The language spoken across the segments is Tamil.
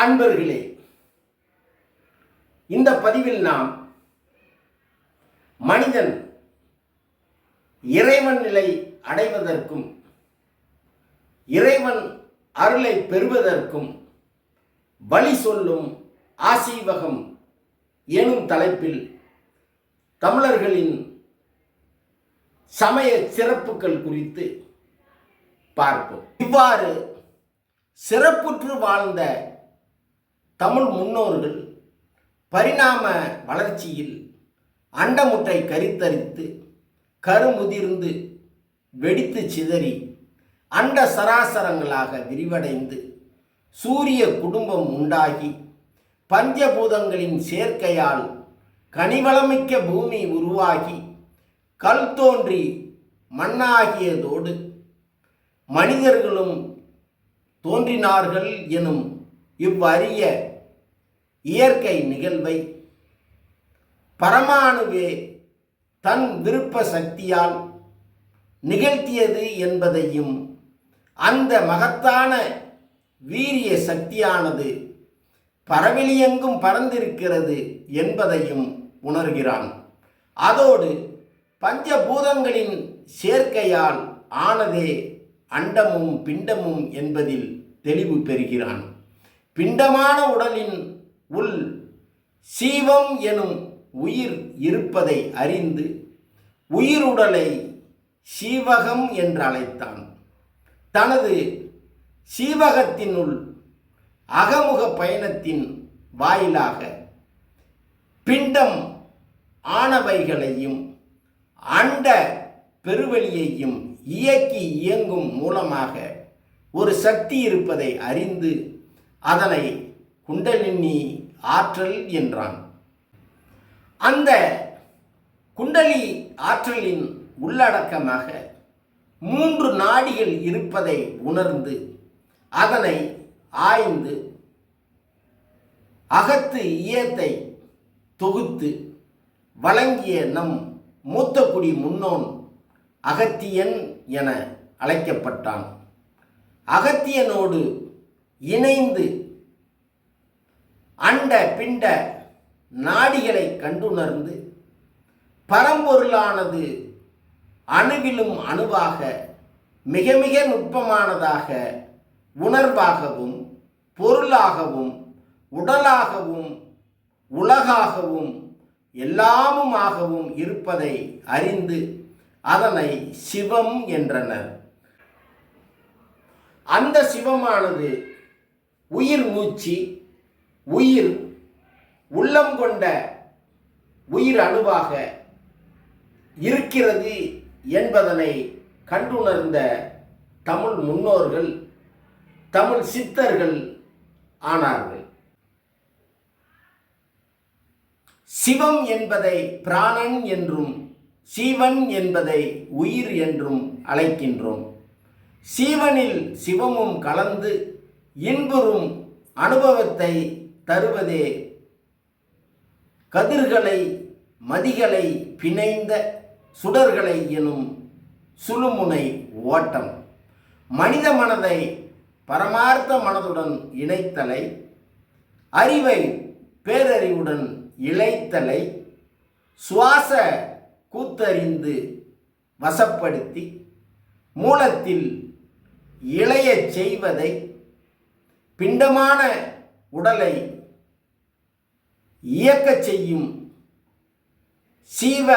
அன்பர்களே இந்த பதிவில் நாம் மனிதன் இறைவன் நிலை அடைவதற்கும் இறைவன் அருளை பெறுவதற்கும் வழி சொல்லும் ஆசீவகம் எனும் தலைப்பில் தமிழர்களின் சமய சிறப்புகள் குறித்து பார்ப்போம். இவ்வாறு சிறப்புற்று வாழ்ந்த தமிழ் முன்னோர்கள் பரிணாம வளர்ச்சியில் அண்டமுட்டை கரித்தரித்து கருமுதிர்ந்து வெடித்து சிதறி அண்ட சராசரங்களாக விரிவடைந்து சூரிய குடும்பம் உண்டாகி பஞ்சபூதங்களின் சேர்க்கையால் கனிவளமிக்க பூமி உருவாகி கல் தோன்றி மண்ணாகியதோடு மனிதர்களும் தோன்றினார்கள் எனும் இவ்வறிய இயற்கை நிகழ்வை பரமாணுவே தன் விருப்ப சக்தியால் நிகழ்த்தியது என்பதையும் அந்த மகத்தான வீரிய சக்தியானது பரவெளியெங்கும் பறந்திருக்கிறது என்பதையும் உணர்கிறான். அதோடு பஞ்சபூதங்களின் சேர்க்கையால் ஆனதே அண்டமும் பிண்டமும் என்பதில் தெளிவு பெறுகிறான். பிண்டமான உடலின் உள் சீவம் எனும் உயிர் இருப்பதை அறிந்து உயிருடலை சீவகம் என்று அழைத்தான் தனது சீவகத்தினுள் அகமுக பயணத்தின் வாயிலாக பிண்டம் ஆனவைகளையும் அண்ட பெருவெளியையும் இயக்கி இயங்கும் மூலமாக ஒரு சக்தி இருப்பதை அறிந்து அதனை குண்டலினி ஆற்றல் என்றான். அந்த குண்டலி ஆற்றலின் உள்ளடக்கமாக மூன்று நாடிகள் இருப்பதை உணர்ந்து அதனை ஆய்ந்து அகத்து இயத்தை தொகுத்து வழங்கிய நம் மூத்தக்குடி முன்னோன் அகத்தியன் என அழைக்கப்பட்டான். அகத்தியனோடு இணைந்து அண்ட பிண்ட நாடிகளை கண்டுணர்ந்து பரம்பொருளானது அணுவிலும் அணுவாக மிக மிக நுட்பமானதாக உணர்வாகவும் பொருளாகவும் உடலாகவும் உலகாகவும் எல்லாமுமாகவும் இருப்பதை அறிந்து அதனை சிவம் என்றனர். அந்த சிவமானது உயிர் மூச்சு உயிர் உள்ளம் கொண்ட உயிர் அணுவாக இருக்கிறது என்பதனை கண்டுணர்ந்த தமிழ் முன்னோர்கள் தமிழ் சித்தர்கள் ஆனார்கள். சிவம் என்பதை பிராணன் என்றும் சீவன் என்பதை உயிர் என்றும் அழைக்கின்றோம். சீவனில் சிவமும் கலந்து இன்புறும் அனுபவத்தை தருவதே கதிர்களை மதிகளை பிணைந்த சுடர்களை எனும் சுழுமுனை ஓட்டம். மனித மனதை பரமார்த்த மனதுடன் இணைத்தலை அறிவை பேரறிவுடன் இழைத்தலை சுவாச கூத்தறிந்து வசப்படுத்தி மூலத்தில் இளையச் செய்வதை பிண்டமான உடலை இயக்கச் செய்யும் சீவ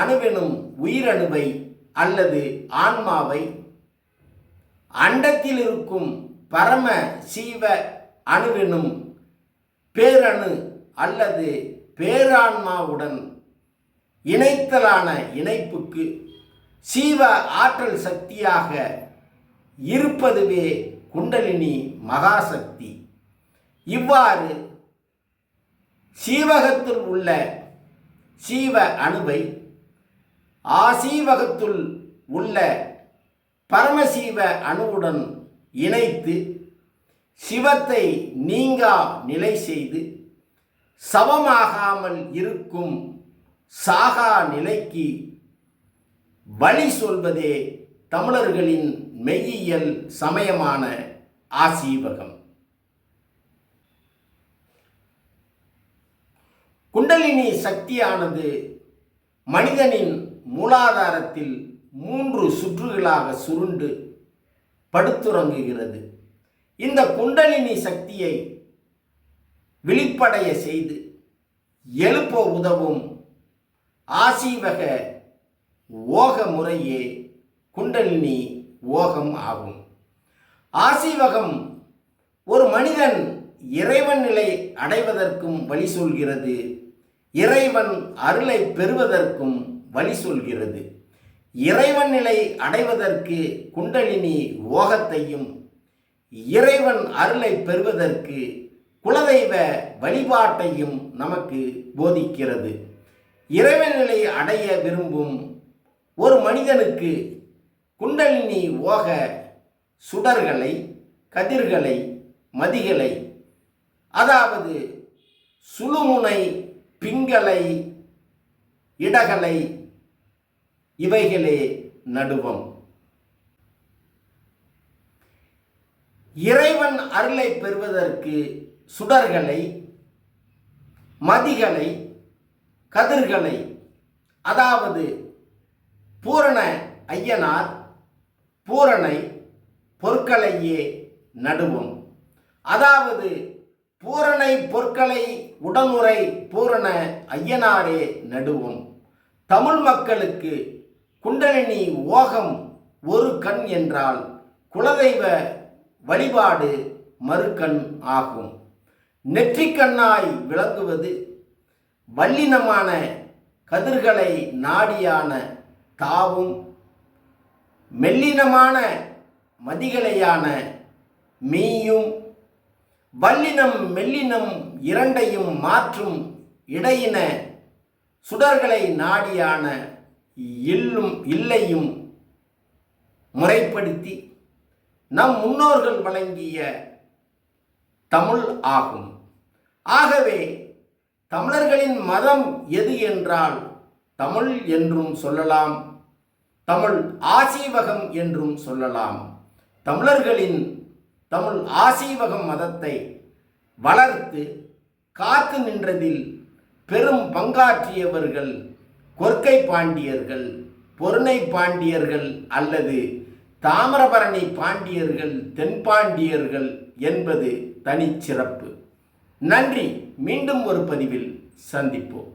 அணுவெனும் உயிரணுவை அல்லது ஆன்மாவை அண்டத்தில் இருக்கும் பரம சீவ அணுவெனும் பேரணு அல்லது பேரான்மாவுடன் இணைத்தலான இணைப்புக்கு சீவ ஆற்றல் சக்தியாக இருப்பதுவே குண்டலினி மகாசக்தி. இவ்வாறு சீவகத்தில் உள்ள சீவ அணுவை ஆசீவகத்துள் உள்ள பரமசீவ அணுவுடன் இணைத்து சிவத்தை நீங்கா நிலை செய்து சவமாகாமல் இருக்கும் சாகா நிலைக்கு வழி சொல்வதே தமிழர்களின் மெய்யியல் சமயமான ஆசீவகம். குண்டலினி சக்தியானது மனிதனின் மூலாதாரத்தில் மூன்று சுற்றுகளாக சுருண்டு படுத்துறங்குகிறது. இந்த குண்டலினி சக்தியை விழிப்படைய செய்து எழுப்ப உதவும் ஆசீவக ஓக முறையே குண்டலினி ஓகம் ஆகும். ஆசீவகம் ஒரு மனிதன் இறைவன் நிலை அடைவதற்கும் வழி சொல்கிறது. இறைவன் அருளை பெறுவதற்கும் வழி சொல்கிறது. இறைவன் நிலை அடைவதற்கு குண்டலினி ஓகத்தையும் இறைவன் அருளை பெறுவதற்கு குலதெய்வ வழிபாட்டையும் நமக்கு போதிக்கிறது. இறைவன் நிலை அடைய விரும்பும் ஒரு மனிதனுக்கு குண்டலினி ஓக சுடர்களை கதிர்களை மதிகளை. அதாவது சுழுமுனை பிங்களை இடகலை இவைகளே நடுவம். இறைவன் அருளை பெறுவதற்கு சுடர்களை மதிகளை கதிர்களை அதாவது பூரண ஐயனார் பூரணை பொற்களையே நடுவோம். அதாவது பூரணை பொற்களை உடனுரை பூரண ஐயனாரே நடுவோம். தமிழ் மக்களுக்கு குண்டலினி ஓகம் ஒரு கண் என்றால் குலதெய்வ வழிபாடு மறுகண் ஆகும். நெற்றிக்கண்ணாய் விளங்குவது வல்லினமான கதிர்களை நாடியான தாவும் மெல்லினமான மதிகளையான மீயும் வல்லினம் மெல்லினம் இரண்டையும் மாற்றும் இடையின சுடர்களை நாடியான இல்லும் இல்லையும் முறைப்படுத்தி நம் முன்னோர்கள் வழங்கிய தமிழ் ஆகும். ஆகவே தமிழர்களின் மதம் எது என்றால் தமிழ் என்றும் சொல்லலாம். தமிழ் ஆசீவகம் என்றும் சொல்லலாம். தமிழர்களின் தமிழ் ஆசீவகம் மதத்தை வளர்த்து காத்து நின்றதில் பெரும் பங்காற்றியவர்கள் கொற்கை பாண்டியர்கள் பொருணை பாண்டியர்கள் அல்லது தாமிரபரணி பாண்டியர்கள் தென்பாண்டியர்கள் என்பது தனிச்சிறப்பு. நன்றி. மீண்டும் ஒரு பதிவில் சந்திப்போம்.